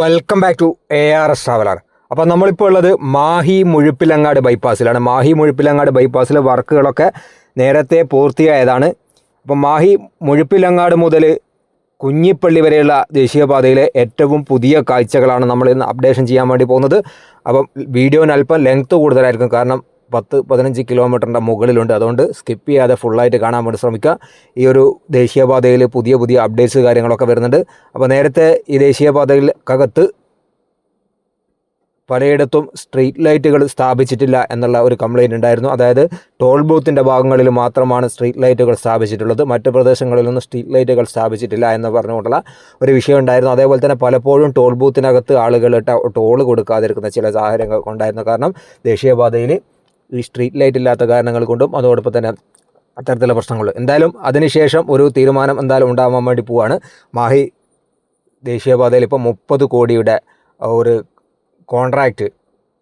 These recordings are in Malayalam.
Welcome back to A R S traveller അപ്പോൾ നമ്മളിപ്പോൾ ഉള്ളത് മാഹി മുഴുപ്പിലങ്ങാട് ബൈപ്പാസിലാണ് മാഹി മുഴുപ്പിലങ്ങാട് ബൈപ്പാസിലെ വർക്കുകളൊക്കെ നേരത്തെ പൂർത്തിയായതാണ്. അപ്പോൾ മാഹി മുഴുപ്പിലങ്ങാട് മുതൽ കുഞ്ഞിപ്പള്ളി വരെയുള്ള ദേശീയപാതയിലെ ഏറ്റവും പുതിയ കാഴ്ചകളാണ് നമ്മൾ ഇന്ന് അപ്ഡേഷൻ ചെയ്യാൻ വേണ്ടി പോകുന്നത്. അപ്പം വീഡിയോന് അല്പം ലെങ്ത്ത് കൂടുതലായിരിക്കും. കാരണം പത്ത് പതിനഞ്ച് കിലോമീറ്ററിന്റെ മുകളിലുണ്ട്. അതുകൊണ്ട് സ്കിപ്പ് ചെയ്യാതെ ഫുള്ളായിട്ട് കാണാൻ വേണ്ടി ശ്രമിക്കുക. ഈ ഒരു ദേശീയപാതയിൽ പുതിയ പുതിയ അപ്ഡേറ്റ്സ് കാര്യങ്ങളൊക്കെ വരുന്നുണ്ട്. അപ്പോൾ നേരത്തെ ഈ ദേശീയപാതയിൽക്കകത്ത് പലയിടത്തും സ്ട്രീറ്റ് ലൈറ്റുകൾ സ്ഥാപിച്ചിട്ടില്ല എന്നുള്ള ഒരു കംപ്ലൈന്റ് ഉണ്ടായിരുന്നു. അതായത് ടോൾ ബൂത്തിന്റെ ഭാഗങ്ങളിൽ മാത്രമാണ് സ്ട്രീറ്റ് ലൈറ്റുകൾ സ്ഥാപിച്ചിട്ടുള്ളത്. മറ്റു പ്രദേശങ്ങളിലൊന്നും സ്ട്രീറ്റ് ലൈറ്റുകൾ സ്ഥാപിച്ചിട്ടില്ല എന്ന് പറഞ്ഞുകൊണ്ടുള്ള ഒരു വിഷയം ഉണ്ടായിരുന്നു. അതേപോലെ തന്നെ പലപ്പോഴും ടോൾ ബൂത്തിനകത്ത് ആളുകൾ ടോൾ കൊടുക്കാതിരിക്കുന്ന ചില സാഹചര്യങ്ങൾ ഉണ്ടായിരുന്നു. കാരണം ദേശീയപാതയിൽ ഈ സ്ട്രീറ്റ് ലൈറ്റ് ഇല്ലാത്ത കാരണങ്ങൾ കൊണ്ടും അതോടൊപ്പം തന്നെ അത്തരത്തിലുള്ള പ്രശ്നങ്ങൾ. എന്തായാലും അതിനുശേഷം ഒരു തീരുമാനം എന്തായാലും ഉണ്ടാവാൻ വേണ്ടി പോവാണ്. മാഹി ദേശീയപാതയിൽ ഇപ്പോൾ മുപ്പത് കോടിയുടെ ഒരു കോൺട്രാക്റ്റ്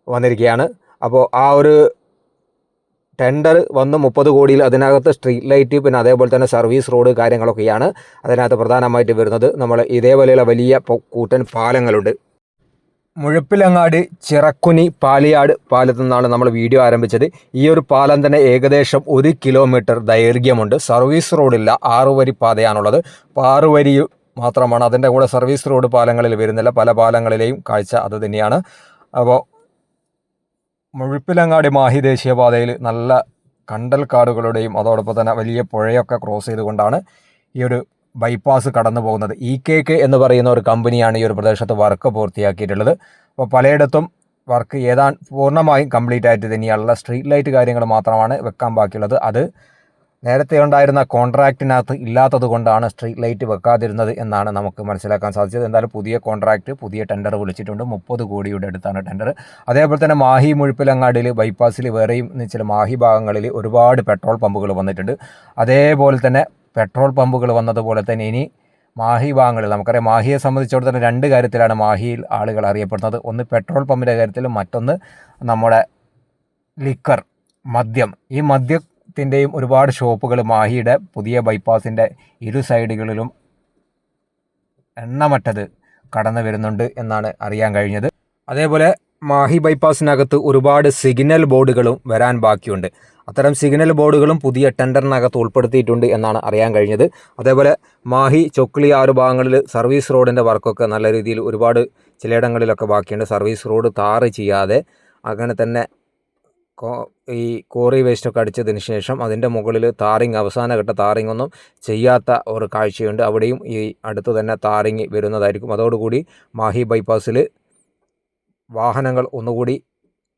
വന്നിരിക്കുകയാണ്. അപ്പോൾ ആ ഒരു ടെൻഡർ വന്ന് മുപ്പത് കോടിയിൽ അതിനകത്ത് സ്ട്രീറ്റ് ലൈറ്റ് പിന്നെ അതേപോലെ തന്നെ സർവീസ് റോഡ് കാര്യങ്ങളൊക്കെയാണ് അതിനകത്ത് പ്രധാനമായിട്ട് വരുന്നത്. നമ്മൾ ഇതേപോലെയുള്ള വലിയ കൂട്ടൻ പാലങ്ങളുണ്ട്. മുഴപ്പിലങ്ങാട് ചിറക്കുനി പാലിയാട് പാലത്തു നിന്നാണ് നമ്മൾ വീഡിയോ ആരംഭിച്ചത്. ഈ ഒരു പാലം തന്നെ ഏകദേശം ഒരു കിലോമീറ്റർ ദൈർഘ്യമുണ്ട്. സർവീസ് റോഡില്ല ആറുവരി പാതയാണുള്ളത്. അപ്പോൾ ആറു വരി മാത്രമാണ് അതിന്റെ കൂടെ സർവീസ് റോഡ് പാലങ്ങളിൽ വരുന്നില്ല. പല പാലങ്ങളിലെയും കാഴ്ച അത് തന്നെയാണ്. അപ്പോൾ മുഴപ്പിലങ്ങാടി മാഹി ദേശീയപാതയിൽ നല്ല കണ്ടൽ കാടുകളുടെയും അതോടൊപ്പം തന്നെ വലിയ പുഴയൊക്കെ ക്രോസ് ചെയ്തുകൊണ്ടാണ് ഈ ഒരു ബൈപ്പാസ് കടന്നു പോകുന്നത്. ഇ കെ കെ എന്ന് പറയുന്ന ഒരു കമ്പനിയാണ് ഈ ഒരു പ്രദേശത്ത് വർക്ക് പൂർത്തിയാക്കിയിട്ടുള്ളത്. അപ്പോൾ പലയിടത്തും വർക്ക് ഏതാ പൂർണമായും കംപ്ലീറ്റ് ആയിട്ട് തന്നെയുള്ള സ്ട്രീറ്റ് ലൈറ്റ് കാര്യങ്ങൾ മാത്രമാണ് വെക്കാൻ ബാക്കിയുള്ളത്. അത് നേരത്തെ ഉണ്ടായിരുന്ന കോൺട്രാക്റ്റിനകത്ത് ഇല്ലാത്തത് കൊണ്ടാണ് സ്ട്രീറ്റ് ലൈറ്റ് വെക്കാതിരുന്നത് എന്നാണ് നമുക്ക് മനസ്സിലാക്കാൻ സാധിച്ചത്. എന്തായാലും പുതിയ കോൺട്രാക്റ്റ് പുതിയ ടെൻഡർ വിളിച്ചിട്ടുണ്ട്. മുപ്പത് കോടിയുടെ അടുത്താണ് ടെൻഡർ അതേപോലെ തന്നെ മാഹി മുഴുപ്പിലങ്ങാടിയിൽ ബൈപ്പാസിൽ വേറെയും വെച്ചാൽ മാഹി ഭാഗങ്ങളിൽ ഒരുപാട് പെട്രോൾ പമ്പുകൾ വന്നിട്ടുണ്ട്. അതേപോലെ തന്നെ പെട്രോൾ പമ്പുകൾ വന്നതുപോലെ തന്നെ ഇനി മാഹി ഭാഗങ്ങളിൽ നമുക്കറിയാം മാഹിയെ സംബന്ധിച്ചിടത്തോളം രണ്ട് കാര്യത്തിലാണ് മാഹിയിൽ ആളുകൾ അറിയപ്പെടുന്നത്. ഒന്ന് പെട്രോൾ പമ്പിന്റെ കാര്യത്തിലും മറ്റൊന്ന് നമ്മുടെ ലിക്കർ മദ്യം. ഈ മദ്യത്തിന്റെയും ഒരുപാട് ഷോപ്പുകൾ മാഹിയുടെ പുതിയ ബൈപ്പാസിന്റെ ഇരു സൈഡുകളിലും എണ്ണമറ്റത് കടന്നു വരുന്നുണ്ട് എന്നാണ് അറിയാൻ കഴിഞ്ഞത്. അതേപോലെ മാഹി ബൈപ്പാസിനകത്ത് ഒരുപാട് സിഗ്നൽ ബോർഡുകളും വരാൻ ബാക്കിയുണ്ട്. അത്തരം സിഗ്നൽ ബോർഡുകളും പുതിയ ടെൻഡറിനകത്ത് ഉൾപ്പെടുത്തിയിട്ടുണ്ട് എന്നാണ് അറിയാൻ കഴിഞ്ഞത്. അതേപോലെ മാഹി ചൊക്ലി ആറ് ഭാഗങ്ങളിൽ സർവീസ് റോഡിന്റെ വർക്കൊക്കെ നല്ല രീതിയിൽ ഒരുപാട് ചിലയിടങ്ങളിലൊക്കെ ബാക്കിയുണ്ട്. സർവീസ് റോഡ് താറ് ചെയ്യാതെ അങ്ങനെ തന്നെ ഈ കോറി വേസ്റ്റൊക്കെ അടിച്ചതിന് ശേഷം അതിന്റെ മുകളിൽ താറിങ് അവസാന ഘട്ട താറിങ് ഒന്നും ചെയ്യാത്ത ഒരു കാഴ്ചയുണ്ട്. അവിടെയും ഈ അടുത്ത് തന്നെ താറിങ് വരുന്നതായിരിക്കും. അതോടുകൂടി മാഹി ബൈപ്പാസിൽ വാഹനങ്ങൾ ഒന്നുകൂടി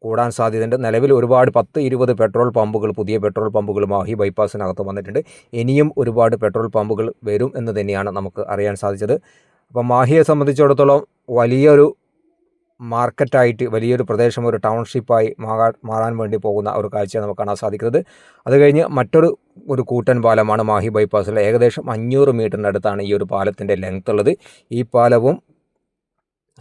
കൂടാൻ സാധ്യതയുണ്ട്. നിലവിൽ ഒരുപാട് പത്ത് ഇരുപത് പെട്രോൾ പമ്പുകൾ പുതിയ പെട്രോൾ പമ്പുകൾ മാഹി ബൈപ്പാസിനകത്ത് വന്നിട്ടുണ്ട്. ഇനിയും ഒരുപാട് പെട്രോൾ പമ്പുകൾ വരും എന്ന് തന്നെയാണ് നമുക്ക് അറിയാൻ സാധിച്ചത്. അപ്പോൾ മാഹിയെ സംബന്ധിച്ചിടത്തോളം വലിയൊരു മാർക്കറ്റായിട്ട് വലിയൊരു പ്രദേശം ഒരു ടൗൺഷിപ്പായി മാറാൻ മാറാൻ വേണ്ടി പോകുന്ന ഒരു കാഴ്ച നമുക്ക് കാണാൻ സാധിക്കുന്നത്. അത് കഴിഞ്ഞ് മറ്റൊരു ഒരു കൂട്ടൻ പാലമാണ് മാഹി ബൈപ്പാസിൽ. ഏകദേശം അഞ്ഞൂറ് മീറ്ററിന്റെ അടുത്താണ് ഈ ഒരു പാലത്തിന്റെ ലെങ്ത് ഉള്ളത്. ഈ പാലവും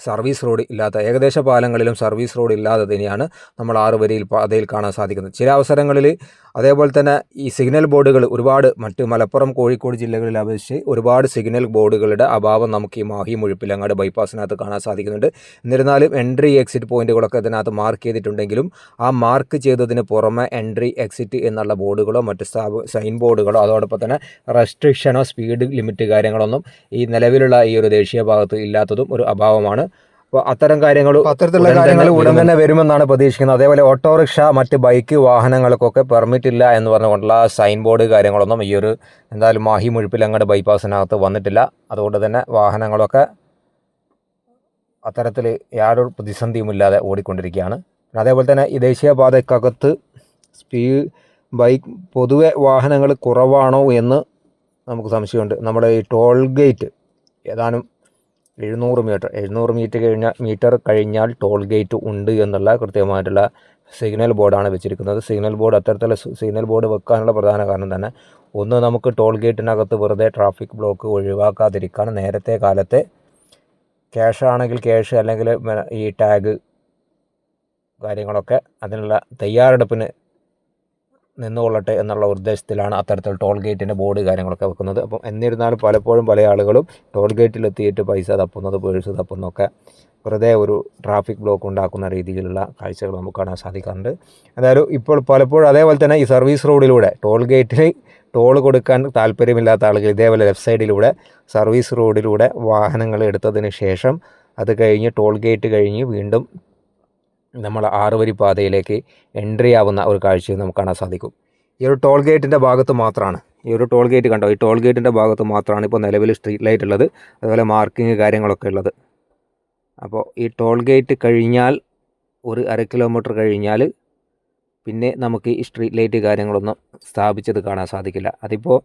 സർവീസ് റോഡ് ഇല്ലാത്ത ഏകദേശ പാലങ്ങളിലും സർവീസ് റോഡ് ഇല്ലാതെ തന്നെയാണ് നമ്മൾ ആറുവരിയിൽ പാതയിൽ കാണാൻ സാധിക്കുന്നത്. ചില അവസരങ്ങളിൽ അതേപോലെ തന്നെ ഈ സിഗ്നൽ ബോർഡുകൾ ഒരുപാട് മറ്റ് മലപ്പുറം കോഴിക്കോട് ജില്ലകളിൽ അപേക്ഷിച്ച് ഒരുപാട് സിഗ്നൽ ബോർഡുകളുടെ അഭാവം നമുക്ക് ഈ മാഹി മുഴുപ്പിലങ്ങാട് ബൈപ്പാസിനകത്ത് കാണാൻ സാധിക്കുന്നുണ്ട്. എന്നിരുന്നാലും എൻട്രി എക്സിറ്റ് പോയിന്റുകളൊക്കെ ഇതിനകത്ത് മാർക്ക് ചെയ്തിട്ടുണ്ടെങ്കിലും ആ മാർക്ക് ചെയ്തതിന് പുറമെ എൻട്രി എക്സിറ്റ് എന്നുള്ള ബോർഡുകളോ മറ്റ് സൈൻ ബോർഡുകളോ അതോടൊപ്പം തന്നെ റെസ്ട്രിക്ഷനോ സ്പീഡ് ലിമിറ്റ് കാര്യങ്ങളൊന്നും ഈ നിലവിലുള്ള ഈ ഒരു ദേശീയ ഭാഗത്ത് ഇല്ലാത്തതും ഒരു അഭാവമാണ്. അപ്പോൾ അത്തരം കാര്യങ്ങൾ അത്തരത്തിലുള്ള കാര്യങ്ങൾ ഉടൻ തന്നെ വരുമെന്നാണ് പ്രതീക്ഷിക്കുന്നത്. അതേപോലെ ഓട്ടോറിക്ഷ മറ്റ് ബൈക്ക് വാഹനങ്ങൾക്കൊക്കെ പെർമിറ്റ് ഇല്ല എന്ന് പറഞ്ഞുകൊണ്ടുള്ള സൈൻ ബോർഡ് കാര്യങ്ങളൊന്നും ഈ ഒരു എന്തായാലും മാഹി മുഴുപ്പിലങ്ങാട് ബൈപ്പാസിനകത്ത് വന്നിട്ടില്ല. അതുകൊണ്ട് തന്നെ വാഹനങ്ങളൊക്കെ അത്തരത്തിൽ യാതൊരു പ്രതിസന്ധിയുമില്ലാതെ ഓടിക്കൊണ്ടിരിക്കുകയാണ്. അതേപോലെ തന്നെ ഈ ദേശീയപാതയ്ക്കകത്ത് സ്പീ ബൈക്ക് പൊതുവെ വാഹനങ്ങൾ കുറവാണോ എന്ന് നമുക്ക് സംശയമുണ്ട്. നമ്മുടെ ഈ ടോൾ ഗേറ്റ് ഏതാനും എഴുന്നൂറ് മീറ്റർ. എഴുന്നൂറ് മീറ്റർ കഴിഞ്ഞാൽ മീറ്റർ കഴിഞ്ഞാൽ ടോൾ ഗേറ്റ് ഉണ്ട് എന്നുള്ള കൃത്യമായിട്ടുള്ള സിഗ്നൽ ബോർഡാണ് വെച്ചിരിക്കുന്നത്. സിഗ്നൽ ബോർഡ് അത്തരത്തിലുള്ള സിഗ്നൽ ബോർഡ് വെക്കാനുള്ള പ്രധാന കാരണം തന്നെ ഒന്ന് നമുക്ക് ടോൾ ഗേറ്റിനകത്ത് വെറുതെ ട്രാഫിക് ബ്ലോക്ക് ഒഴിവാക്കാതിരിക്കാൻ നേരത്തെ കാലത്തെ ക്യാഷ് ആണെങ്കിൽ ക്യാഷ് അല്ലെങ്കിൽ ഈ ടാഗ് കാര്യങ്ങളൊക്കെ അതിനുള്ള തയ്യാറെടുപ്പിന് നിന്നുകൊള്ളട്ടെ എന്നുള്ള ഉദ്ദേശത്തിലാണ് അത്തരത്തിൽ ടോൾ ഗേറ്റിന്റെ ബോർഡ് കാര്യങ്ങളൊക്കെ വെക്കുന്നത്. അപ്പം എന്നിരുന്നാലും പലപ്പോഴും പല ആളുകളും ടോൾ ഗേറ്റിലെത്തിയിട്ട് പൈസ തപ്പുന്നത് പേഴ്സ് തപ്പുന്നതൊക്കെ വെറുതെ ഒരു ട്രാഫിക് ബ്ലോക്ക് ഉണ്ടാക്കുന്ന രീതിയിലുള്ള കാഴ്ചകൾ നമുക്ക് കാണാൻ സാധിക്കാറുണ്ട്. എന്തായാലും ഇപ്പോൾ പലപ്പോഴും അതേപോലെ തന്നെ ഈ സർവീസ് റോഡിലൂടെ ടോൾ ഗേറ്റിൽ ടോൾ കൊടുക്കാൻ താല്പര്യമില്ലാത്ത ആളുകൾ ഇതേപോലെ ലെഫ്റ്റ് സൈഡിലൂടെ സർവീസ് റോഡിലൂടെ വാഹനങ്ങൾ എടുത്തതിന് ശേഷം അത് കഴിഞ്ഞ് ടോൾ ഗേറ്റ് കഴിഞ്ഞ് വീണ്ടും നമ്മൾ ആറുവരി പാതയിലേക്ക് എൻട്രി ആവുന്ന ഒരു കാഴ്ചയും നമുക്ക് കാണാൻ സാധിക്കും. ഈ ഒരു ടോൾ ഗേറ്റിന്റെ ഭാഗത്ത് മാത്രമാണ് ഈ ഒരു ടോൾ ഗേറ്റ് കണ്ടോ? ഈ ടോൾ ഗേറ്റിന്റെ ഭാഗത്ത് മാത്രമാണ് ഇപ്പോൾ നിലവിൽ സ്ട്രീറ്റ് ലൈറ്റ് ഉള്ളത്. അതുപോലെ മാർക്കിങ് കാര്യങ്ങളൊക്കെ ഉള്ളത്. അപ്പോൾ ഈ ടോൾ ഗേറ്റ് കഴിഞ്ഞാൽ ഒരു അര കിലോമീറ്റർ കഴിഞ്ഞാൽ പിന്നെ നമുക്ക് ഈ സ്ട്രീറ്റ് ലൈറ്റ് കാര്യങ്ങളൊന്നും സ്ഥാപിച്ചത് കാണാൻ സാധിക്കില്ല. അതിപ്പോൾ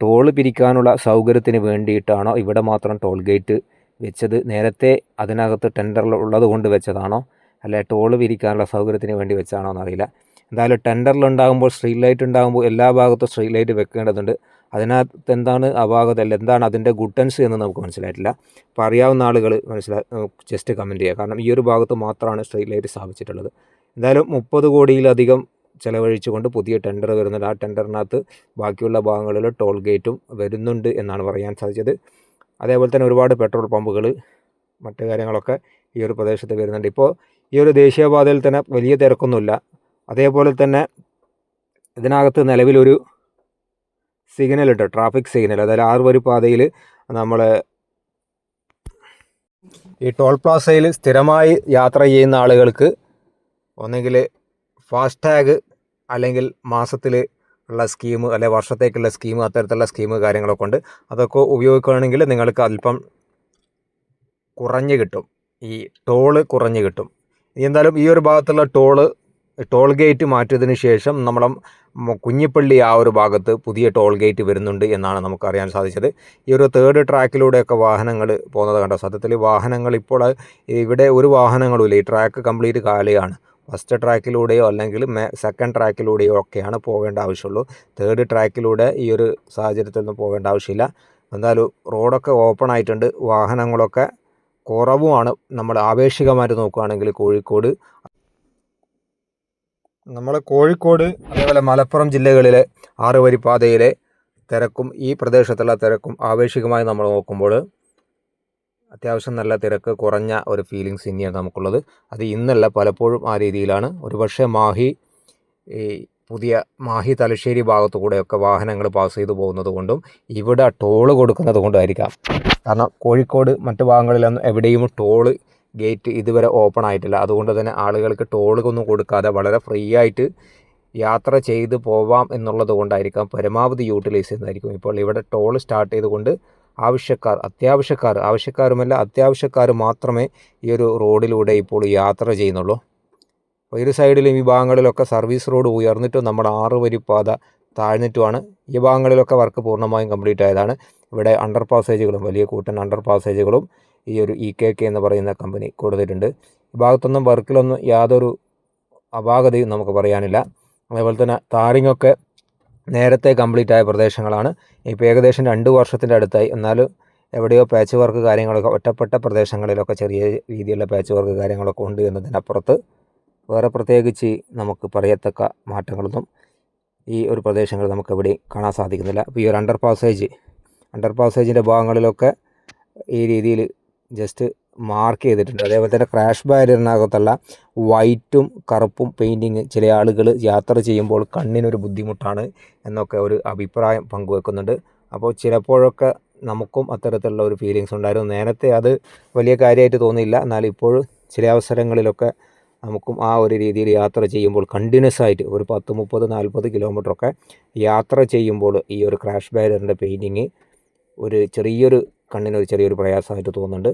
ടോൾ പിരിക്കാനുള്ള സൗകര്യത്തിന് വേണ്ടിയിട്ടാണോ ഇവിടെ മാത്രം ടോൾ ഗേറ്റ് വെച്ചത്? നേരത്തെ അതിനകത്ത് ടെൻഡറിൽ ഉള്ളത് കൊണ്ട് വെച്ചതാണോ? അല്ലെ? ടോൾ വിരിക്കാനുള്ള സൗകര്യത്തിന് വേണ്ടി വെച്ചാണോ എന്നറിയില്ല. എന്തായാലും ടെൻഡറിൽ ഉണ്ടാകുമ്പോൾ സ്ട്രീറ്റ് ലൈറ്റ് ഉണ്ടാകുമ്പോൾ എല്ലാ ഭാഗത്തും സ്ട്രീറ്റ് ലൈറ്റ് വെക്കേണ്ടതുണ്ട്. അതിനകത്ത് എന്താണ് അപാകത അല്ല എന്താണ് അതിന്റെ ഗുട്ടൻസ് എന്ന് നമുക്ക് മനസ്സിലായിട്ടില്ല. അപ്പോൾ അറിയാവുന്ന ആളുകൾ മനസ്സിലാ ജസ്റ്റ് കമന്റ് ചെയ്യുക കാരണം ഈ ഒരു ഭാഗത്ത് മാത്രമാണ് സ്ട്രീറ്റ് ലൈറ്റ് സ്ഥാപിച്ചിട്ടുള്ളത്. എന്തായാലും മുപ്പത് കോടിയിലധികം ചിലവഴിച്ചുകൊണ്ട് പുതിയ ടെൻഡർ വരുന്നുണ്ട്. ആ ടെൻഡറിനകത്ത് ബാക്കിയുള്ള ഭാഗങ്ങളിൽ ടോൾ ഗേറ്റും വരുന്നുണ്ട് എന്നാണ് പറയാൻ സാധിച്ചത്. അതേപോലെ തന്നെ ഒരുപാട് പെട്രോൾ പമ്പുകൾ മറ്റു കാര്യങ്ങളൊക്കെ ഈ ഒരു പ്രദേശത്ത് വരുന്നുണ്ട്. ഇപ്പോൾ ഈ ഒരു ദേശീയപാതയിൽ തന്നെ വലിയ തിരക്കൊന്നുമില്ല. അതേപോലെ തന്നെ ഇതിനകത്ത് നിലവിലൊരു സിഗ്നൽ ഉണ്ട് ട്രാഫിക് സിഗ്നൽ. അതായത് ആറുവരി പാതയിൽ നമ്മൾ ഈ ടോൾ പ്ലാസയിൽ സ്ഥിരമായി യാത്ര ചെയ്യുന്ന ആളുകൾക്ക് ഒന്നെങ്കിൽ ഫാസ്ടാഗ് അല്ലെങ്കിൽ മാസത്തിൽ ഉള്ള സ്കീം അല്ലെങ്കിൽ വർഷത്തേക്കുള്ള സ്കീം അത്തരത്തിലുള്ള സ്കീം കാര്യങ്ങളൊക്കെ ഉണ്ട്. അതൊക്കെ ഉപയോഗിക്കുകയാണെങ്കിൽ നിങ്ങൾക്ക് അല്പം കുറഞ്ഞ് കിട്ടും. ഈ ടോൾ കുറഞ്ഞ് കിട്ടും. എന്തായാലും ഈ ഒരു ഭാഗത്തുള്ള ടോൾ ടോൾ ഗേറ്റ് മാറ്റിയതിന് ശേഷം നമ്മളെ കുഞ്ഞിപ്പള്ളി ആ ഒരു ഭാഗത്ത് പുതിയ ടോൾ ഗേറ്റ് വരുന്നുണ്ട് എന്നാണ് നമുക്കറിയാൻ സാധിച്ചത്. ഈ ഒരു തേർഡ് ട്രാക്കിലൂടെയൊക്കെ വാഹനങ്ങൾ പോകുന്നത് കണ്ടോ? സത്യത്തിൽ വാഹനങ്ങൾ ഇപ്പോൾ ഇവിടെ ഒരു വാഹനങ്ങളുമില്ല. ഈ ട്രാക്ക് കംപ്ലീറ്റ് കാലയാണ്. ഫസ്റ്റ് ട്രാക്കിലൂടെയോ അല്ലെങ്കിൽ സെക്കൻഡ് ട്രാക്കിലൂടെയോ ഒക്കെയാണ് പോകേണ്ട ആവശ്യമുള്ളൂ. തേർഡ് ട്രാക്കിലൂടെ ഈ ഒരു സാഹചര്യത്തിൽ ഒന്നും പോകേണ്ട ആവശ്യമില്ല. എന്തായാലും റോഡൊക്കെ ഓപ്പൺ ആയിട്ടുണ്ട്. വാഹനങ്ങളൊക്കെ കുറവുമാണ്. നമ്മൾ ആവേശികമായിട്ട് നോക്കുകയാണെങ്കിൽ കോഴിക്കോട്. നമ്മൾ കോഴിക്കോട് അതേപോലെ മലപ്പുറം ജില്ലകളിലെ ആറുവരിപ്പാതയിലെ തിരക്കും ഈ പ്രദേശത്തുള്ള തിരക്കും ആവേശികമായി നമ്മൾ നോക്കുമ്പോൾ അത്യാവശ്യം നല്ല തിരക്ക് കുറഞ്ഞ ഒരു ഫീലിങ്സ് തന്നെയാണ് നമുക്കുള്ളത്. അത് ഇന്നല്ല പലപ്പോഴും ആ രീതിയിലാണ്. ഒരുപക്ഷെ മാഹി ഈ പുതിയ മാഹി തലശ്ശേരി ഭാഗത്തു കൂടെയൊക്കെ വാഹനങ്ങൾ പാസ് ചെയ്തു പോകുന്നത് കൊണ്ടും ഇവിടെ ടോൾ കൊടുക്കുന്നത് കൊണ്ടായിരിക്കാം കാരണം കോഴിക്കോട് മറ്റു ഭാഗങ്ങളിലൊന്നും എവിടെയും ടോൾ ഗേറ്റ് ഇതുവരെ ഓപ്പൺ ആയിട്ടില്ല. അതുകൊണ്ട് തന്നെ ആളുകൾക്ക് ടോളുകൊന്നും കൊടുക്കാതെ വളരെ ഫ്രീ ആയിട്ട് യാത്ര ചെയ്ത് പോവാം എന്നുള്ളത് കൊണ്ടായിരിക്കാം പരമാവധി യൂട്ടിലൈസ് ചെയ്യുന്നതായിരിക്കും. ഇപ്പോൾ ഇവിടെ ടോൾ സ്റ്റാർട്ട് ചെയ്തുകൊണ്ട് ആവശ്യക്കാർ അത്യാവശ്യക്കാർ ആവശ്യക്കാരുമല്ല അത്യാവശ്യക്കാർ മാത്രമേ ഈ ഒരു റോഡിലൂടെ ഇപ്പോൾ യാത്ര ചെയ്യുന്നുള്ളൂ. ഇരു സൈഡിലും ഈ ഭാഗങ്ങളിലൊക്കെ സർവീസ് റോഡ് ഉയർന്നിട്ടും നമ്മുടെ ആറ് വരി പാത താഴ്ന്നിട്ടുമാണ്. ഈ ഭാഗങ്ങളിലൊക്കെ വർക്ക് പൂർണമായും കംപ്ലീറ്റ് ആയതാണ്. ഇവിടെ അണ്ടർ പാസേജുകളും വലിയ കൂട്ടൻ അണ്ടർ പാസേജുകളും ഈ ഒരു ഇ കെ കെ എന്ന് പറയുന്ന കമ്പനി കൊടുത്തിട്ടുണ്ട്. ഈ ഭാഗത്തൊന്നും വർക്കിലൊന്നും യാതൊരു അപാകതയും നമുക്ക് പറയാനില്ല. അതേപോലെ തന്നെ താരിങ്ങൊക്കെ നേരത്തെ കംപ്ലീറ്റ് ആയ പ്രദേശങ്ങളാണ്. ഇപ്പോൾ ഏകദേശം രണ്ട് വർഷത്തിന്റെ അടുത്തായി. എന്നാലും എവിടെയോ പാച്ച് വർക്ക് കാര്യങ്ങളൊക്കെ ഒറ്റപ്പെട്ട പ്രദേശങ്ങളിലൊക്കെ ചെറിയ രീതിയിലുള്ള പാച്ച് വർക്ക് കാര്യങ്ങളൊക്കെ ഉണ്ട് എന്നതിനപ്പുറത്ത് വേറെ പ്രത്യേകിച്ച് നമുക്ക് പറയത്തക്ക മാറ്റങ്ങളൊന്നും ഈ ഒരു പ്രദേശങ്ങളിൽ നമുക്ക് എവിടെയും കാണാൻ സാധിക്കുന്നില്ല. അപ്പോൾ ഈ ഒരു അണ്ടർ പാസേജ് അണ്ടർ പാസേജിന്റെ ഭാഗങ്ങളിലൊക്കെ ഈ രീതിയിൽ ജസ്റ്റ് മാർക്ക് ചെയ്തിട്ടുണ്ട്. അതേപോലെ തന്നെ ക്രാഷ് ബാരിയറിനകത്തുള്ള വൈറ്റും കറുപ്പും പെയിന്റിങ് ചില ആളുകൾ യാത്ര ചെയ്യുമ്പോൾ കണ്ണിനൊരു ബുദ്ധിമുട്ടാണ് എന്നൊക്കെ ഒരു അഭിപ്രായം പങ്കുവെക്കുന്നുണ്ട്. അപ്പോൾ ചിലപ്പോഴൊക്കെ നമുക്കും അത്തരത്തിലുള്ള ഒരു ഫീലിങ്സ് ഉണ്ടായിരുന്നു. നേരത്തെ അത് വലിയ കാര്യമായിട്ട് തോന്നിയില്ല. എന്നാൽ ഇപ്പോൾ ചില അവസരങ്ങളിലൊക്കെ നമുക്കും ആ ഒരു രീതിയിൽ യാത്ര ചെയ്യുമ്പോൾ കണ്ടിന്യൂസ് ആയിട്ട് ഒരു പത്ത് മുപ്പത് നാൽപ്പത് കിലോമീറ്ററൊക്കെ യാത്ര ചെയ്യുമ്പോൾ ഈ ഒരു ക്രാഷ് ബാരിയറിന്റെ പെയിന്റിങ് ഒരു ചെറിയൊരു കണ്ണിനൊരു ചെറിയൊരു പ്രയാസമായിട്ട് തോന്നുന്നുണ്ട്.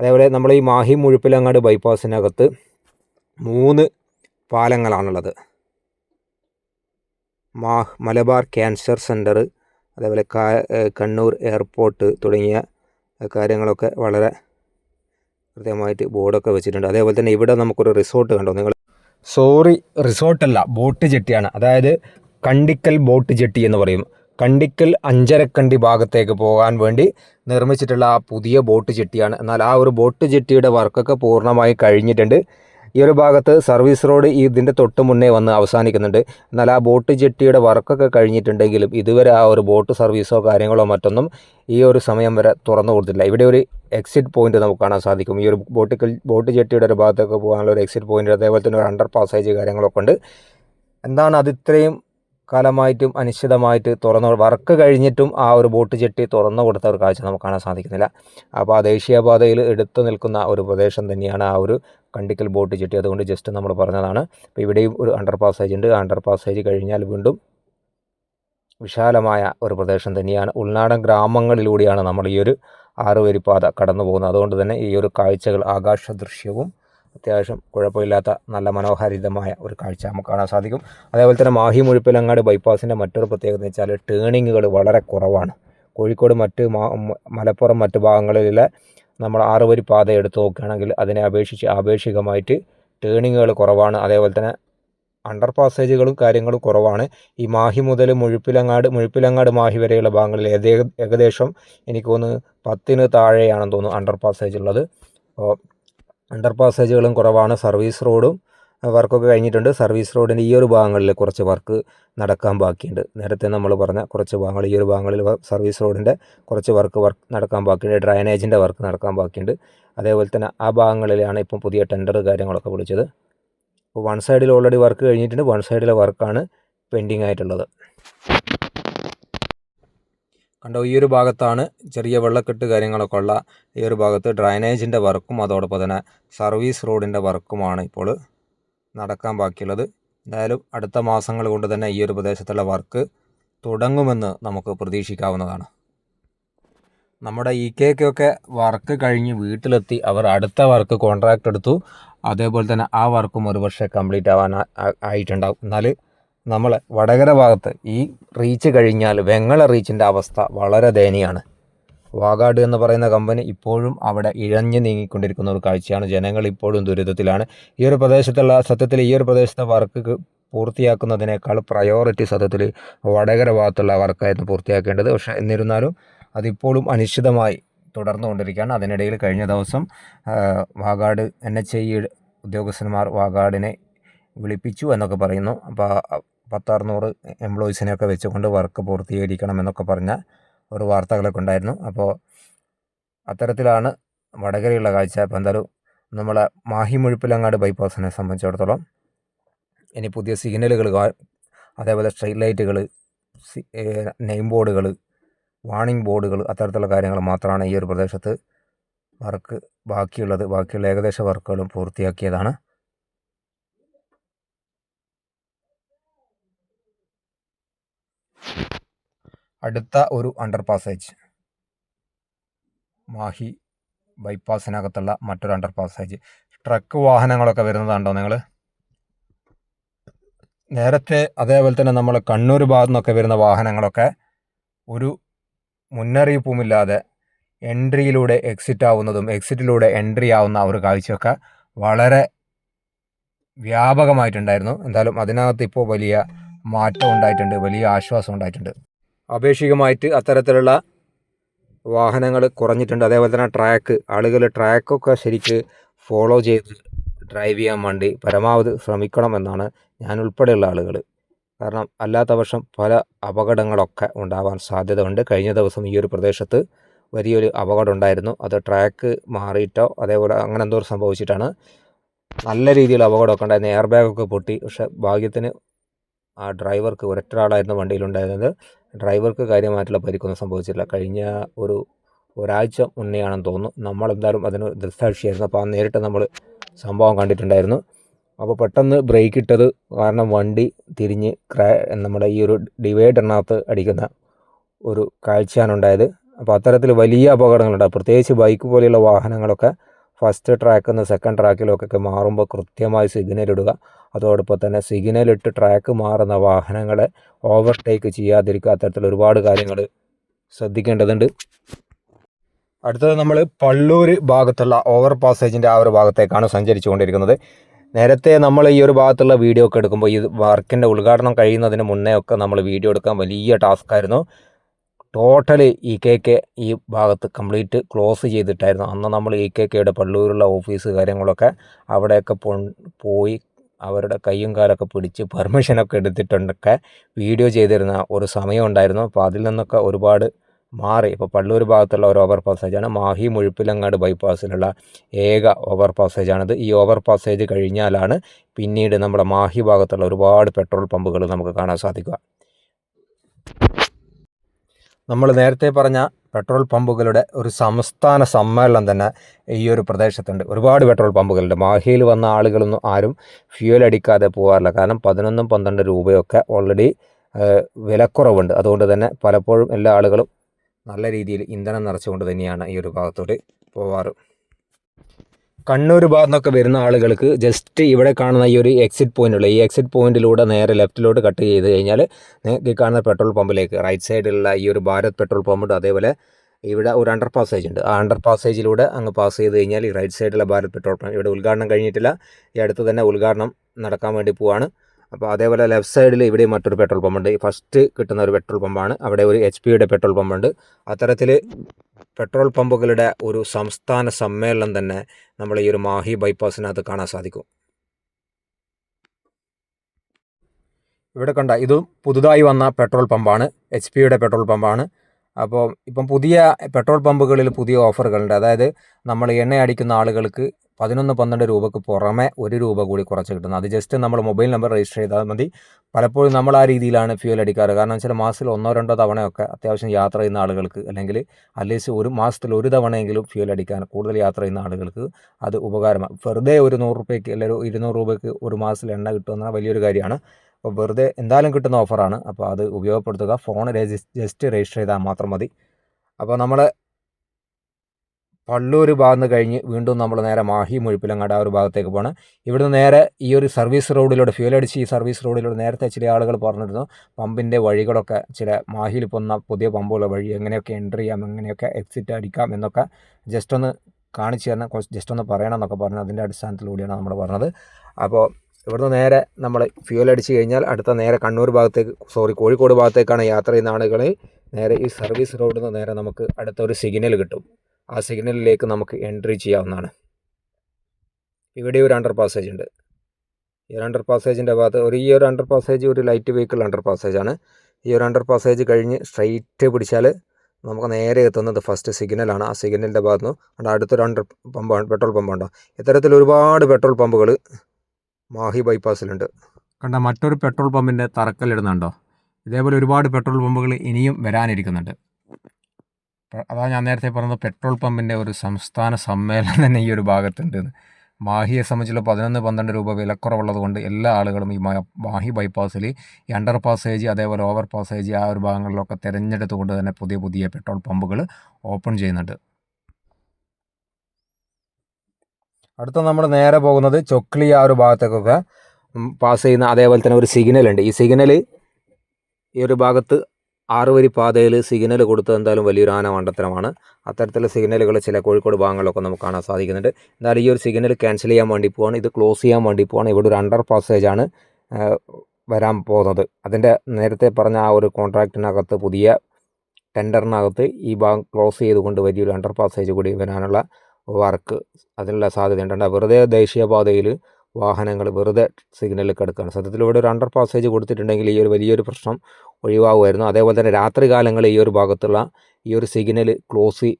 അതേപോലെ നമ്മൾ ഈ മാഹി മുഴുപ്പിലങ്ങാട് ബൈപ്പാസിനകത്ത് മൂന്ന് പാലങ്ങളാണുള്ളത്. മാഹ് മലബാർ ക്യാൻസർ സെന്റർ അതേപോലെ കണ്ണൂർ എയർപോർട്ട് തുടങ്ങിയ കാര്യങ്ങളൊക്കെ വളരെ കൃത്യമായിട്ട് ബോർഡൊക്കെ വെച്ചിട്ടുണ്ട്. അതേപോലെ തന്നെ ഇവിടെ നമുക്കൊരു റിസോർട്ട് കണ്ടോ? നിങ്ങൾ സോറി റിസോർട്ടല്ല ബോട്ട് ജെട്ടിയാണ് അതായത് കണ്ടിക്കൽ ബോട്ട് ജെട്ടി എന്ന് പറയും. കണ്ടിക്കൽ അഞ്ചരക്കണ്ടി ഭാഗത്തേക്ക് പോകാൻ വേണ്ടി നിർമ്മിച്ചിട്ടുള്ള ആ പുതിയ ബോട്ട് ജെട്ടിയാണ് എന്നാൽ ആ ഒരു ബോട്ട് ജെട്ടിയുടെ വർക്കൊക്കെ പൂർണമായി കഴിഞ്ഞിട്ടുണ്ട്. ഈ ഒരു ഭാഗത്ത് സർവീസ് റോഡ് ഇതിന്റെ തൊട്ട് മുന്നേ വന്ന് അവസാനിക്കുന്നുണ്ട്. എന്നാൽ ആ ബോട്ട് ജെട്ടിയുടെ വർക്കൊക്കെ കഴിഞ്ഞിട്ടുണ്ടെങ്കിലും ഇതുവരെ ആ ഒരു ബോട്ട് സർവീസോ കാര്യങ്ങളോ മറ്റൊന്നും ഈ ഒരു സമയം വരെ തുറന്നു കൊടുത്തിട്ടില്ല. ഇവിടെ ഒരു എക്സിറ്റ് പോയിന്റ് നമുക്ക് കാണാൻ സാധിക്കും. ഈ ഒരു ബോട്ട് ബോട്ട് ജെട്ടിയുടെ ഒരു ഭാഗത്തൊക്കെ പോകാനുള്ള ഒരു എക്സിറ്റ് പോയിന്റ് അതേപോലെ തന്നെ ഒരു അണ്ടർ പാസേജ് കാര്യങ്ങളൊക്കെ ഉണ്ട്. എന്താണ് അത് ഇത്രയും കാലമായിട്ടും അനിശ്ചിതമായിട്ട് തുറന്നു വർക്ക് കഴിഞ്ഞിട്ടും ആ ഒരു ബോട്ട് ജെട്ടി തുറന്നു കൊടുത്ത ഒരു കാഴ്ച നമുക്ക് കാണാൻ സാധിക്കുന്നില്ല. അപ്പോൾ ആ ദേശീയപാതയിൽ എടുത്തു നിൽക്കുന്ന ഒരു പ്രദേശം തന്നെയാണ് ആ ഒരു കണ്ടിക്കൽ ബോട്ട് ജെട്ടി അതുകൊണ്ട് ജസ്റ്റ് നമ്മൾ പറഞ്ഞതാണ്. അപ്പോൾ ഇവിടെയും ഒരു അണ്ടർ പാസേജ് ഉണ്ട്. അണ്ടർ പാസേജ് കഴിഞ്ഞാൽ വീണ്ടും വിശാലമായ ഒരു പ്രദേശം തന്നെയാണ്. ഉൾനാടൻ ഗ്രാമങ്ങളിലൂടെയാണ് നമ്മൾ ഈ ഒരു ആറുവരിപ്പാത കടന്നു പോകുന്നത് അതുകൊണ്ട് തന്നെ ഈ ഒരു കാഴ്ചകൾ ആകാശ ദൃശ്യവും അത്യാവശ്യം കുഴപ്പമില്ലാത്ത നല്ല മനോഹരിതമായ ഒരു കാഴ്ച നമുക്ക് കാണാൻ സാധിക്കും. അതേപോലെ തന്നെ മാഹി മുഴുപ്പിലങ്ങാട് ബൈപ്പാസിന്റെ മറ്റൊരു പ്രത്യേകത എന്ന് വെച്ചാൽ ടേണിങ്ങുകൾ വളരെ കുറവാണ്. കോഴിക്കോട് മറ്റ് മലപ്പുറം മറ്റ് ഭാഗങ്ങളിലെ നമ്മൾ ആറുവരി പാത എടുത്ത് നോക്കുകയാണെങ്കിൽ അതിനെ അപേക്ഷിച്ച് ആപേക്ഷികമായിട്ട് ടേണിങ്ങുകൾ കുറവാണ്. അതേപോലെ തന്നെ അണ്ടർ പാസേജുകളും കാര്യങ്ങളും കുറവാണ്. ഈ മാഹി മുതൽ മുഴുപ്പിലങ്ങാട് മുഴുപ്പിലങ്ങാട് മാഹി വരെയുള്ള ഭാഗങ്ങളിൽ ഏകദേശം എനിക്ക് തോന്നുന്നു പത്തിന് താഴെയാണെന്ന് തോന്നുന്നു അണ്ടർ പാസേജ് ഉള്ളത് അപ്പോൾ അണ്ടർ പാസേജുകളും കുറവാണ്. സർവീസ് റോഡും വർക്കൊക്കെ കഴിഞ്ഞിട്ടുണ്ട്. സർവീസ് റോഡിന്റെ ഈ ഒരു ഭാഗങ്ങളിൽ കുറച്ച് വർക്ക് നടക്കാൻ ബാക്കിയുണ്ട്. നേരത്തെ നമ്മൾ പറഞ്ഞ കുറച്ച് ഭാഗങ്ങൾ ഈ ഒരു ഭാഗങ്ങളിൽ സർവീസ് റോഡിന്റെ കുറച്ച് വർക്ക് വർക്ക് നടക്കാൻ ബാക്കിയുണ്ട്. ഡ്രൈനേജിന്റെ വർക്ക് നടക്കാൻ ബാക്കിയുണ്ട്. അതേപോലെ തന്നെ ആ ഭാഗങ്ങളിലാണ് ഇപ്പം പുതിയ ടെൻഡർ കാര്യങ്ങളൊക്കെ വിളിച്ചത്. അപ്പോൾ വൺ സൈഡിൽ ഓൾറെഡി വർക്ക് കഴിഞ്ഞിട്ടുണ്ട്. വൺ സൈഡിലെ വർക്കാണ് പെൻഡിങ് ആയിട്ടുള്ളത്. കണ്ടോ ഈ ഒരു ഭാഗത്താണ് ചെറിയ വെള്ളക്കെട്ട് കാര്യങ്ങളൊക്കെ ഉള്ള ഈ ഒരു ഭാഗത്ത് ഡ്രൈനേജിന്റെ വർക്കും അതോടൊപ്പം തന്നെ സർവീസ് റോഡിന്റെ വർക്കുമാണ് ഇപ്പോൾ നടക്കാൻ ബാക്കിയുള്ളത്. എന്തായാലും അടുത്ത മാസങ്ങൾ കൊണ്ട് തന്നെ ഈ ഒരു പ്രദേശത്തുള്ള വർക്ക് തുടങ്ങുമെന്ന് നമുക്ക് പ്രതീക്ഷിക്കാവുന്നതാണ്. നമ്മുടെ ഇ കെക്കൊക്കെ വർക്ക് കഴിഞ്ഞ് വീട്ടിലെത്തി. അവർ അടുത്ത വർക്ക് കോൺട്രാക്റ്റ് എടുത്തു. അതേപോലെ തന്നെ ആ വർക്കും ഒരു പക്ഷേ കംപ്ലീറ്റ് ആവാൻ ആയിട്ടുണ്ടാവും. എന്നാൽ നമ്മൾ വടകര ഭാഗത്ത് ഈ റീച്ച് കഴിഞ്ഞാൽ വെങ്ങള റീച്ചിന്റെ അവസ്ഥ വളരെ ദയനീയമാണ് വാഗാട് എന്ന് പറയുന്ന കമ്പനി ഇപ്പോഴും അവിടെ ഇഴഞ്ഞു നീങ്ങിക്കൊണ്ടിരിക്കുന്ന ഒരു കാഴ്ചയാണ്. ജനങ്ങൾ ഇപ്പോഴും ദുരിതത്തിലാണ്. ഈ ഒരു പ്രദേശത്തുള്ള സത്യത്തിൽ ഈ ഒരു പ്രദേശത്തെ വർക്ക് പൂർത്തിയാക്കുന്നതിനേക്കാൾ പ്രയോറിറ്റി സത്യത്തിൽ വടകര ഭാഗത്തുള്ള വർക്കായിരുന്നു പൂർത്തിയാക്കേണ്ടത്. പക്ഷേ എന്നിരുന്നാലും അതിപ്പോഴും അനിശ്ചിതമായി തുടർന്നുകൊണ്ടിരിക്കുകയാണ്. അതിനിടയിൽ കഴിഞ്ഞ ദിവസം വാഗാട് എൻ എച്ച് ഐ ഉദ്യോഗസ്ഥന്മാർ വാഗാടിനെ വിളിപ്പിച്ചു എന്നൊക്കെ പറയുന്നു. അപ്പോൾ പത്തറുന്നൂറ് എംപ്ലോയീസിനെയൊക്കെ വെച്ചുകൊണ്ട് വർക്ക് പൂർത്തീകരിക്കണം എന്നൊക്കെ പറഞ്ഞ ഒരു വാർത്തകളൊക്കെ ഉണ്ടായിരുന്നു. അപ്പോൾ അത്തരത്തിലാണ് വടകരയുള്ള കാഴ്ച. അപ്പോൾ എന്തായാലും നമ്മളെ മാഹി മുഴുപ്പിലങ്ങാട് ബൈപ്പാസിനെ സംബന്ധിച്ചിടത്തോളം ഇനി പുതിയ സിഗ്നലുകൾ അതേപോലെ സ്ട്രീറ്റ് ലൈറ്റുകൾ നെയിം ബോർഡുകൾ വാണിംഗ് ബോർഡുകൾ അത്തരത്തിലുള്ള കാര്യങ്ങൾ മാത്രമാണ് ഈ ഒരു പ്രദേശത്ത് വർക്ക് ബാക്കിയുള്ളത്. ബാക്കിയുള്ള ഏകദേശ വർക്കുകളും പൂർത്തിയാക്കിയതാണ്. അടുത്ത ഒരു അണ്ടർ പാസേജ് മാഹി ബൈപ്പാസിനകത്തുള്ള മറ്റൊരു അണ്ടർ പാസേജ് ട്രക്ക് വാഹനങ്ങളൊക്കെ വരുന്നതാണ്ടോ നിങ്ങൾ നേരത്തെ അതേപോലെ തന്നെ നമ്മൾ കണ്ണൂർ ഭാഗത്തു നിന്നൊക്കെ വരുന്ന വാഹനങ്ങളൊക്കെ ഒരു മുന്നറിയിപ്പുമില്ലാതെ എൻട്രിയിലൂടെ എക്സിറ്റ് ആവുന്നതും എക്സിറ്റിലൂടെ എൻട്രി ആവുന്ന ഒരു കാഴ്ചയൊക്കെ വളരെ വ്യാപകമായിട്ടുണ്ടായിരുന്നു. എന്തായാലും അതിനകത്ത് ഇപ്പോൾ വലിയ മാറ്റം ഉണ്ടായിട്ടുണ്ട് വലിയ ആശ്വാസം ഉണ്ടായിട്ടുണ്ട്. അപേക്ഷികമായിട്ട് അത്തരത്തിലുള്ള വാഹനങ്ങൾ കുറഞ്ഞിട്ടുണ്ട്. അതേപോലെ തന്നെ ട്രാക്ക് ആളുകൾ ട്രാക്കൊക്കെ ശരിക്ക് ഫോളോ ചെയ്ത് ഡ്രൈവ് ചെയ്യാൻ വേണ്ടി പരമാവധി ശ്രമിക്കണം എന്നാണ് ഞാൻ ഉൾപ്പെടെയുള്ള ആളുകൾ കാരണം അല്ലാത്ത വർഷം പല അപകടങ്ങളൊക്കെ ഉണ്ടാവാൻ സാധ്യത ഉണ്ട് കഴിഞ്ഞ ദിവസം ഈ ഒരു പ്രദേശത്ത് വലിയൊരു അപകടം ഉണ്ടായിരുന്നു അത് ട്രാക്ക് മാറിയിട്ടോ അതേപോലെ അങ്ങനെ എന്തോ സംഭവിച്ചിട്ടാണ് നല്ല രീതിയിൽ അപകടമൊക്കെ ഉണ്ടായിരുന്നു എയർ ബാഗൊക്കെ പൊട്ടി. പക്ഷേ ഭാഗ്യത്തിന് ആ ഡ്രൈവർക്ക് ഒരൊറ്റൊരാളായിരുന്നു വണ്ടിയിലുണ്ടായിരുന്നത്. ഡ്രൈവർക്ക് കാര്യമായിട്ടുള്ള പരിക്കൊന്നും സംഭവിച്ചില്ല. കഴിഞ്ഞ ഒരു ഒരാഴ്ച മുന്നെയാണെന്ന് തോന്നുന്നു. നമ്മളെന്തായാലും അതിന് ദൃസാക്ഷിയായിരുന്നു അപ്പോൾ ആ നേരിട്ട് നമ്മൾ സംഭവം കണ്ടിട്ടുണ്ടായിരുന്നു. അപ്പോൾ പെട്ടെന്ന് ബ്രേക്ക് ഇട്ടത് കാരണം വണ്ടി തിരിഞ്ഞ് ക്രാ നമ്മുടെ ഈ ഒരു ഡിവൈഡറിനകത്ത് അടിക്കുന്ന ഒരു കാഴ്ചയാണ് ഉണ്ടായത്. അപ്പോൾ അത്തരത്തിൽ വലിയ അപകടങ്ങളുണ്ട്. പ്രത്യേകിച്ച് ബൈക്ക് പോലെയുള്ള വാഹനങ്ങളൊക്കെ ഫസ്റ്റ് ട്രാക്കിൽ നിന്ന് സെക്കൻഡ് ട്രാക്കിലൊക്കെ മാറുമ്പോൾ കൃത്യമായി സിഗ്നൽ ഇടുക. അതോടൊപ്പം തന്നെ സിഗ്നൽ ഇട്ട് ട്രാക്ക് മാറുന്ന വാഹനങ്ങളെ ഓവർടേക്ക് ചെയ്യാതിരിക്കുക. അത്തരത്തിൽ ഒരുപാട് കാര്യങ്ങൾ ശ്രദ്ധിക്കേണ്ടതുണ്ട്. അടുത്തത് നമ്മൾ പള്ളൂർ ഭാഗത്തുള്ള ഓവർ പാസേജിന്റെ ആ ഒരു ഭാഗത്തേക്കാണ് സഞ്ചരിച്ചു കൊണ്ടിരിക്കുന്നത് നേരത്തെ നമ്മൾ ഈ ഒരു ഭാഗത്തുള്ള വീഡിയോ ഒക്കെ എടുക്കുമ്പോൾ ഈ വർക്കിന്റെ ഉദ്ഘാടനം കഴിയുന്നതിന് മുന്നേ ഒക്കെ നമ്മൾ വീഡിയോ എടുക്കാൻ വലിയ ടാസ്ക് ആയിരുന്നു. ടോട്ടലി ഇ കെ കെ ഈ ഭാഗത്ത് കംപ്ലീറ്റ് ക്ലോസ് ചെയ്തിട്ടായിരുന്നു. അന്ന് നമ്മൾ ഇ കെ കെയുടെ പള്ളൂരുള്ള ഓഫീസ് കാര്യങ്ങളൊക്കെ അവിടെയൊക്കെ പോയി അവരുടെ കൈയും കാലൊക്കെ പിടിച്ച് പെർമിഷനൊക്കെ എടുത്തിട്ടുണ്ടൊക്കെ വീഡിയോ ചെയ്തിരുന്ന ഒരു സമയം ഉണ്ടായിരുന്നു. അപ്പോൾ അതിൽ നിന്നൊക്കെ ഒരുപാട് മാറി. ഇപ്പോൾ പള്ളൂർ ഭാഗത്തുള്ള ഒരു ഓവർ പാസേജാണ് മാഹി മുഴുപ്പിലങ്ങാട് ബൈപ്പാസിലുള്ള ഏക ഓവർ പാസേജാണിത് ഈ ഓവർ പാസേജ് കഴിഞ്ഞാലാണ് പിന്നീട് നമ്മുടെ മാഹി ഭാഗത്തുള്ള ഒരുപാട് പെട്രോൾ പമ്പുകൾ നമുക്ക് കാണാൻ സാധിക്കുക. നമ്മൾ നേരത്തെ പറഞ്ഞ പെട്രോൾ പമ്പുകളുടെ ഒരു സംസ്ഥാന സമ്മേളനം തന്നെ ഈ ഒരു പ്രദേശത്തുണ്ട്. ഒരുപാട് പെട്രോൾ പമ്പുകളുണ്ട്. മാഹിയിൽ വന്ന ആളുകളൊന്നും ആരും ഫ്യൂൽ അടിക്കാതെ പോകാറില്ല കാരണം പതിനൊന്നും പന്ത്രണ്ട് രൂപയൊക്കെ ഓൾറെഡി വിലക്കുറവുണ്ട്. അതുകൊണ്ട് തന്നെ പലപ്പോഴും എല്ലാ ആളുകളും നല്ല രീതിയിൽ ഇന്ധനം നിറച്ചുകൊണ്ട് തന്നെയാണ് ഈ ഒരു ഭാഗത്തോട്ട് പോവാറ്. കണ്ണൂർ ഭാഗത്തുനിന്നൊക്കെ വരുന്ന ആളുകൾക്ക് ജസ്റ്റ് ഇവിടെ കാണുന്ന ഈ ഒരു എക്സിറ്റ് പോയിന്റുള്ള ഈ എക്സിറ്റ് പോയിന്റിലൂടെ നേരെ ലെഫ്റ്റിലോട്ട് കട്ട് ചെയ്ത് കഴിഞ്ഞാൽ നിങ്ങൾക്ക് ഈ കാണുന്ന പെട്രോൾ പമ്പിലേക്ക് റൈറ്റ് സൈഡിലുള്ള ഈ ഒരു ഭാരത് പെട്രോൾ പമ്പുണ്ട് അതേപോലെ ഇവിടെ ഒരു അണ്ടർ പാസേജ് ഉണ്ട്. ആ അണ്ടർ പാസേജിലൂടെ അങ്ങ് പാസ് ചെയ്ത് കഴിഞ്ഞാൽ ഈ റൈറ്റ് സൈഡിലുള്ള ഭാരത് പെട്രോൾ പമ്പ് ഇവിടെ ഉദ്ഘാടനം കഴിഞ്ഞിട്ടില്ല. ഈ അടുത്ത് തന്നെ ഉദ്ഘാടനം നടക്കാൻ വേണ്ടി പോവാണ്. അപ്പോൾ അതേപോലെ ലെഫ്റ്റ് സൈഡിൽ ഇവിടെ മറ്റൊരു പെട്രോൾ പമ്പുണ്ട് ഫസ്റ്റ് കിട്ടുന്ന ഒരു പെട്രോൾ പമ്പാണ് അവിടെ ഒരു എച്ച് പിയുടെ പെട്രോൾ പമ്പുണ്ട് അത്തരത്തിൽ പെട്രോൾ പമ്പുകളുടെ ഒരു സംസ്ഥാന സമ്മേളനം തന്നെ നമ്മൾ ഈ ഒരു മാഹി ബൈപ്പാസിനകത്ത് കാണാൻ സാധിക്കും. ഇവിടെ കണ്ട ഇത് പുതുതായി വന്ന പെട്രോൾ പമ്പാണ് എച്ച് പിയുടെ പെട്രോൾ പമ്പാണ് അപ്പോൾ ഇപ്പം പുതിയ പെട്രോൾ പമ്പുകളിൽ പുതിയ ഓഫറുകളുണ്ട് അതായത് നമ്മൾ എണ്ണ അടിക്കുന്ന ആളുകൾക്ക് പതിനൊന്ന് പന്ത്രണ്ട് രൂപയ്ക്ക് പുറമെ ഒരു രൂപ കൂടി കുറച്ച് കിട്ടുന്നു. അത് ജസ്റ്റ് നമ്മൾ മൊബൈൽ നമ്പർ രജിസ്റ്റർ ചെയ്താൽ മതി. പലപ്പോഴും നമ്മൾ ആ രീതിയിലാണ് ഫ്യൂൽ അടിക്കാറ്. കാരണം വെച്ചാൽ മാസത്തിൽ ഒന്നോ രണ്ടോ തവണയൊക്കെ അത്യാവശ്യം യാത്ര ചെയ്യുന്ന ആളുകൾക്ക് അല്ലെങ്കിൽ അറ്റ്ലീസ്റ്റ് ഒരു മാസത്തിൽ ഒരു തവണയെങ്കിലും ഫ്യൂൽ അടിക്കാൻ കൂടുതൽ യാത്ര ചെയ്യുന്ന ആളുകൾക്ക് അത് ഉപകാരമാണ് വെറുതെ ഒരു നൂറ് രൂപയ്ക്ക് അല്ലെങ്കിൽ ഒരു ഇരുന്നൂറ് രൂപയ്ക്ക് ഒരു മാസത്തിൽ എണ്ണ കിട്ടുമെന്ന വലിയൊരു കാര്യമാണ്. അപ്പോൾ വെറുതെ എന്തായാലും കിട്ടുന്ന ഓഫറാണ് അപ്പോൾ അത് ഉപയോഗപ്പെടുത്തുക. ഫോൺ ജസ്റ്റ് രജിസ്റ്റർ ചെയ്താൽ മാത്രം മതി. അപ്പോൾ നമ്മൾ പള്ളൂർ ഭാഗത്ത് കഴിഞ്ഞ് വീണ്ടും നമ്മൾ നേരെ മാഹി മുഴുപ്പിലങ്ങാട് ആ ഒരു ഭാഗത്തേക്ക് പോകണം ഇവിടുന്ന് നേരെ ഈ ഒരു സർവീസ് റോഡിലൂടെ ഫ്യൂൽ അടിച്ച് ഈ സർവീസ് റോഡിലൂടെ നേരത്തെ ചില ആളുകൾ പറഞ്ഞിരുന്നു പമ്പിന്റെ വഴികളൊക്കെ ചില മാഹിയിൽ പോകുന്ന പുതിയ പമ്പുള്ള വഴി എങ്ങനെയൊക്കെ എന്റർ ചെയ്യാം എങ്ങനെയൊക്കെ എക്സിറ്റ് അടിക്കാം എന്നൊക്കെ ജസ്റ്റ് ഒന്ന് കാണിച്ചു തരണം ജസ്റ്റ് ഒന്ന് പറയണം എന്നൊക്കെ പറഞ്ഞു അതിന്റെ അടിസ്ഥാനത്തിലൂടെയാണ് നമ്മൾ പറഞ്ഞത്. അപ്പോൾ ഇവിടുന്ന് നേരെ നമ്മൾ ഫ്യൂൽ അടിച്ച് കഴിഞ്ഞാൽ അടുത്ത നേരെ കണ്ണൂർ ഭാഗത്തേക്ക് സോറി കോഴിക്കോട് ഭാഗത്തേക്കാണ് യാത്ര ചെയ്യുന്ന ആളുകൾ നേരെ ഈ സർവീസ് റോഡിൽ നിന്ന് നേരെ നമുക്ക് അടുത്തൊരു സിഗ്നൽ കിട്ടും. ആ സിഗ്നലിലേക്ക് നമുക്ക് എൻട്രി ചെയ്യാവുന്നതാണ്. ഇവിടെ ഒരു അണ്ടർ പാസേജ് ഉണ്ട്. ഈ ഒരു അണ്ടർ പാസേജിന്റെ ഭാഗത്ത് ഒരു ഈ ഒരു അണ്ടർ പാസേജ് ഒരു ലൈറ്റ് വെഹിക്കിൾ അണ്ടർ പാസേജ് ആണ്. ഈ ഒരു അണ്ടർ പാസേജ് കഴിഞ്ഞ് സ്ട്രൈറ്റ് പിടിച്ചാൽ നമുക്ക് നേരെ എത്തുന്നത് ഫസ്റ്റ് സിഗ്നലാണ് ആ സിഗ്നലിന്റെ ഭാഗത്ത് നിന്ന് അടുത്തൊരു അണ്ടർ പമ്പാണ് പെട്രോൾ പമ്പുണ്ടോ ഇത്തരത്തിൽ ഒരുപാട് പെട്രോൾ പമ്പുകൾ മാഹി ബൈപ്പാസിലുണ്ട് കണ്ട മറ്റൊരു പെട്രോൾ പമ്പിന്റെ തറക്കല്ലിടുന്നുണ്ടോ? ഇതേപോലെ ഒരുപാട് പെട്രോൾ പമ്പുകൾ ഇനിയും വരാനിരിക്കുന്നുണ്ട്. അതാണ് ഞാൻ നേരത്തെ പറഞ്ഞത് പെട്രോൾ പമ്പിന്റെ ഒരു സംസ്ഥാന സമ്മേളനം തന്നെ ഈ ഒരു ഭാഗത്തുണ്ട്. മാഹിയെ സംബന്ധിച്ചുള്ള പതിനൊന്ന് പന്ത്രണ്ട് രൂപ വിലക്കുറവുള്ളത് കൊണ്ട് എല്ലാ ആളുകളും ഈ മാഹി ബൈപ്പാസിൽ ഈ അണ്ടർ പാസേജ് അതേപോലെ ഓവർ പാസേജ് ആ ഒരു ഭാഗങ്ങളിലൊക്കെ തിരഞ്ഞെടുത്തുകൊണ്ട് തന്നെ പുതിയ പുതിയ പെട്രോൾ പമ്പുകൾ ഓപ്പൺ ചെയ്യുന്നുണ്ട്. അടുത്ത നമ്മൾ നേരെ പോകുന്നത് ചൊക്ലി ആ ഒരു ഭാഗത്തേക്കൊക്കെ പാസ് ചെയ്യുന്ന അതേപോലെ തന്നെ ഒരു സിഗ്നൽ ഉണ്ട് ഈ സിഗ്നൽ ഈ ഒരു ഭാഗത്ത് ആറുവരി പാതയിൽ സിഗ്നൽ കൊടുത്തത് എന്തായാലും വലിയൊരു ആന മണ്ടത്തരമാണ് അത്തരത്തിലുള്ള സിഗ്നലുകൾ ചില കോഴിക്കോട് ഭാഗങ്ങളിലൊക്കെ നമുക്ക് കാണാൻ സാധിക്കുന്നുണ്ട്. എന്തായാലും ഈ ഒരു സിഗ്നൽ ക്യാൻസൽ ചെയ്യാൻ വേണ്ടി പോവാണ്. ഇത് ക്ലോസ് ചെയ്യാൻ വേണ്ടി പോവാണ്. ഇവിടെ ഒരു അണ്ടർ പാസേജ് ആണ് വരാൻ പോകുന്നത്. അതിന്റെ നേരത്തെ പറഞ്ഞ ആ ഒരു കോൺട്രാക്റ്റിനകത്ത് പുതിയ ടെൻഡറിനകത്ത് ഈ ഭാഗം ക്ലോസ് ചെയ്തുകൊണ്ട് വലിയൊരു അണ്ടർ പാസേജ് കൂടി വരാനുള്ള വർക്ക് അതിനുള്ള സാധ്യതയുണ്ട്. വെറുതെ ദേശീയപാതയിൽ വാഹനങ്ങൾ വെറുതെ സിഗ്നലിൽ കിടക്കുകയാണ്. സത്യത്തിൽ ഇവിടെ ഒരു അണ്ടർ പാസേജ് കൊടുത്തിട്ടുണ്ടെങ്കിൽ ഈ ഒരു വലിയൊരു പ്രശ്നം ഒഴിവാകുമായിരുന്നു. അതേപോലെ തന്നെ രാത്രി കാലങ്ങളിൽ ഈ ഒരു ഭാഗത്തുള്ള ഈ ഒരു സിഗ്നൽ ക്ലോസ്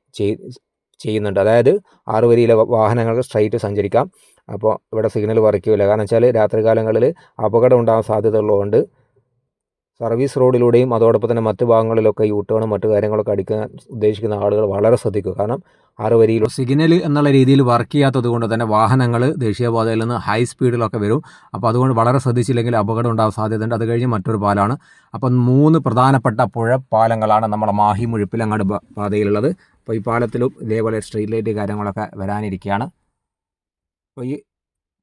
ചെയ്യുന്നുണ്ട്. അതായത് ആറ് വരിയിലെ വാഹനങ്ങൾക്ക് സ്ട്രൈറ്റ് സഞ്ചരിക്കാം. അപ്പോൾ ഇവിടെ സിഗ്നൽ പറിക്കില്ല കാരണം വെച്ചാൽ രാത്രി കാലങ്ങളിൽ അപകടം ഉണ്ടാകാൻ സാധ്യത ഉള്ളതുകൊണ്ട് സർവീസ് റോഡിലൂടെയും അതോടൊപ്പം തന്നെ മറ്റു ഭാഗങ്ങളിലൊക്കെ യൂ ടേണും മറ്റു കാര്യങ്ങളൊക്കെ അടിക്കാൻ ഉദ്ദേശിക്കുന്ന ആളുകൾ വളരെ ശ്രദ്ധിക്കുക. കാരണം ആറ് വരിയിൽ സിഗ്നൽ എന്നുള്ള രീതിയിൽ വർക്ക് ചെയ്യാത്തത് കൊണ്ട് തന്നെ വാഹനങ്ങൾ ദേശീയപാതയിൽ നിന്ന് ഹൈ സ്പീഡിലൊക്കെ വരും. അപ്പോൾ അതുകൊണ്ട് വളരെ ശ്രദ്ധിച്ചില്ലെങ്കിൽ അപകടം ഉണ്ടാകാൻ സാധ്യതയുണ്ട്. അത് കഴിഞ്ഞ് മറ്റൊരു പാലാണ്. അപ്പം മൂന്ന് പ്രധാനപ്പെട്ട പുഴ പാലങ്ങളാണ് നമ്മുടെ മാഹി മുഴുപ്പിലങ്ങാട് പാതയിലുള്ളത്. അപ്പോൾ ഈ പാലത്തിലും ഇതേപോലെ സ്ട്രീറ്റ് ലൈറ്റ് കാര്യങ്ങളൊക്കെ വരാനിരിക്കുകയാണ് അപ്പോൾ ഈ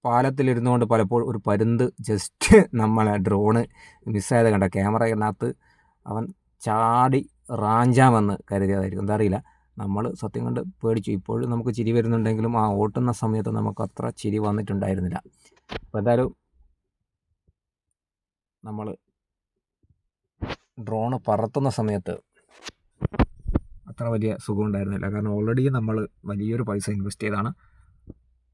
പാലത്തിലിരുന്നുകൊണ്ട് പലപ്പോഴും ഒരു പരുന്ത് ജസ്റ്റ് നമ്മളെ ഡ്രോണ് മിസ്സായത് കണ്ട ക്യാമറയിനകത്ത് അവൻ ചാടി റാഞ്ചാമെന്ന് കരുതിയതായിരിക്കും. എന്താ അറിയില്ല നമ്മൾ സത്യം കണ്ട് പേടിച്ചു. ഇപ്പോഴും നമുക്ക് ചിരി വരുന്നുണ്ടെങ്കിലും ആ ഓട്ടുന്ന സമയത്ത് നമുക്ക് അത്ര ചിരി വന്നിട്ടുണ്ടായിരുന്നില്ല. അപ്പോൾ എന്തായാലും നമ്മൾ ഡ്രോണ് പറത്തുന്ന സമയത്ത് അത്ര വലിയ സുഖമുണ്ടായിരുന്നില്ല കാരണം ഓൾറെഡി നമ്മൾ വലിയൊരു പൈസ ഇൻവെസ്റ്റ് ചെയ്താണ്.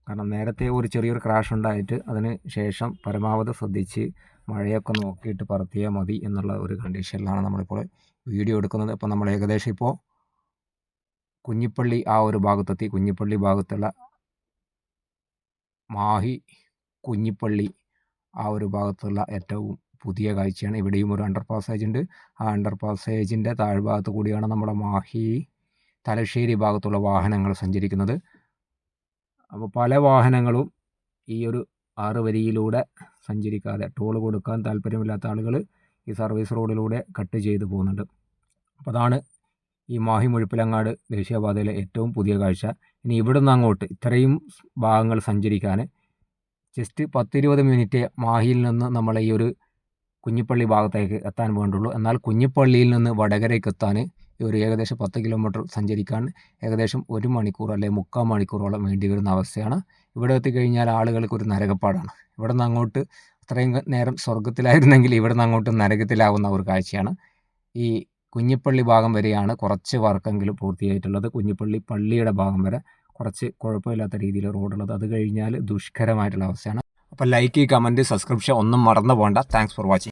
കാരണം നേരത്തെ ഒരു ചെറിയൊരു ക്രാഷ് ഉണ്ടായിട്ട് അതിന് ശേഷം പരമാവധി ശ്രദ്ധിച്ച് മഴയൊക്കെ നോക്കിയിട്ട് പറത്തിയാൽ മതി എന്നുള്ള ഒരു കണ്ടീഷനിലാണ് നമ്മളിപ്പോൾ വീഡിയോ എടുക്കുന്നത്. അപ്പോൾ നമ്മൾ ഏകദേശം ഇപ്പോൾ കുഞ്ഞിപ്പള്ളി ആ ഒരു ഭാഗത്തെത്തി. കുഞ്ഞിപ്പള്ളി ഭാഗത്തുള്ള മാഹി കുഞ്ഞിപ്പള്ളി ആ ഒരു ഭാഗത്തുള്ള ഏറ്റവും പുതിയ കാഴ്ചയാണ്. ഇവിടെയും ഒരു അണ്ടർ പാസേജ് ഉണ്ട്. ആ അണ്ടർ പാസേജിന്റെ താഴ്ഭാഗത്ത് കൂടിയാണ് നമ്മുടെ മാഹി തലശ്ശേരി ഭാഗത്തുള്ള വാഹനങ്ങൾ സഞ്ചരിക്കുന്നത്. അപ്പോൾ പല വാഹനങ്ങളും ഈ ഒരു ആറ് വരിയിലൂടെ സഞ്ചരിക്കാതെ ടോൾ കൊടുക്കാൻ താല്പര്യമില്ലാത്ത ആളുകൾ ഈ സർവീസ് റോഡിലൂടെ കട്ട് ചെയ്ത് പോകുന്നുണ്ട്. അപ്പോൾ അതാണ് ഈ മാഹി മുഴുപ്പിലങ്ങാട് ദേശീയപാതയിലെ ഏറ്റവും പുതിയ കാഴ്ച. ഇനി ഇവിടുന്ന് അങ്ങോട്ട് ഇത്രയും ഭാഗങ്ങൾ സഞ്ചരിക്കാൻ ജസ്റ്റ് പത്തിരുപത് മിനിറ്റ് മാഹിയിൽ നിന്ന് നമ്മൾ ഈ ഒരു കുഞ്ഞിപ്പള്ളി ഭാഗത്തേക്ക് എത്താൻ വേണ്ടുള്ളൂ. എന്നാൽ കുഞ്ഞിപ്പള്ളിയിൽ നിന്ന് വടകരയ്ക്ക് എത്താൻ ഒരു ഏകദേശം പത്ത് കിലോമീറ്റർ സഞ്ചരിക്കാൻ ഏകദേശം ഒരു മണിക്കൂർ അല്ലെങ്കിൽ മുക്കാൽ മണിക്കൂറോളം വേണ്ടി വരുന്ന അവസ്ഥയാണ്. ഇവിടെ എത്തിക്കഴിഞ്ഞാൽ ആളുകൾക്ക് ഒരു നരകപ്പാടാണ്. ഇവിടെ നിന്ന് അങ്ങോട്ട് അത്രയും നേരം സ്വർഗത്തിലായിരുന്നെങ്കിൽ ഇവിടെ നിന്ന് അങ്ങോട്ട് നരകത്തിലാവുന്ന ഒരു കാഴ്ചയാണ്. ഈ കുഞ്ഞിപ്പള്ളി ഭാഗം വരെയാണ് കുറച്ച് വർക്കെങ്കിലും പൂർത്തിയായിട്ടുള്ളത്. കുഞ്ഞിപ്പള്ളി പള്ളിയുടെ ഭാഗം വരെ കുറച്ച് കുഴപ്പമില്ലാത്ത രീതിയിൽ റോഡുള്ളത്. അത് കഴിഞ്ഞാൽ ദുഷ്കരമായിട്ടുള്ള അവസ്ഥയാണ്. അപ്പോൾ ലൈക്ക് കമന്റ് സബ്സ്ക്രിപ്ഷൻ ഒന്നും മറന്നു പോകണ്ട താങ്ക്സ് ഫോർ വാച്ചിങ്